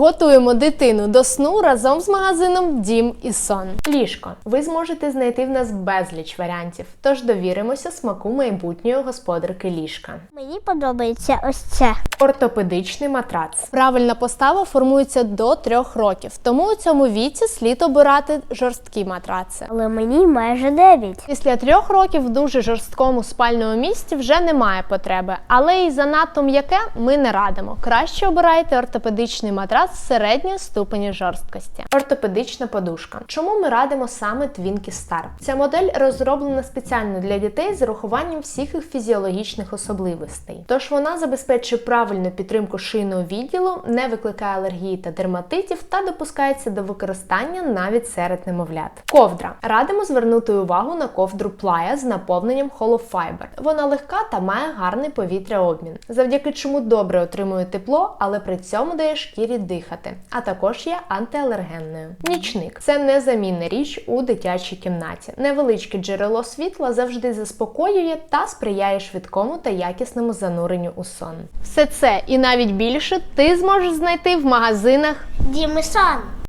Готуємо дитину до сну разом з магазином Дім і Сон. Ліжко. Ви зможете знайти в нас безліч варіантів, тож довіримося смаку майбутньої господарки ліжка. Мені подобається ось це. Ортопедичний матрац. Правильна постава формується до трьох років, тому у цьому віці слід обирати жорсткі матраци. Але мені майже 9. Після трьох років в дуже жорсткому спальному місці вже немає потреби, але і занадто м'яке ми не радимо. Краще обирайте ортопедичний матрац середньої ступені жорсткості. Ортопедична подушка. Чому ми радимо саме Twinkie Star? Ця модель розроблена спеціально для дітей з урахуванням всіх їх фізіологічних особливостей. Тож вона забезпечує правильну підтримку шийного відділу, не викликає алергії та дерматитів та допускається до використання навіть серед немовлят. Ковдра. Радимо звернути увагу на ковдру плая з наповненням холофайбер. Вона легка та має гарний повітряобмін, завдяки чому добре отримує тепло, але при цьому дає шкірі дихати, а також є антиалергенною. Нічник це незамінна річ у дитячій кімнаті. Невеличке джерело світла завжди заспокоює та сприяє швидкому та якісному зануренню у сон. Все це і навіть більше ти зможеш знайти в магазинах Дімисан.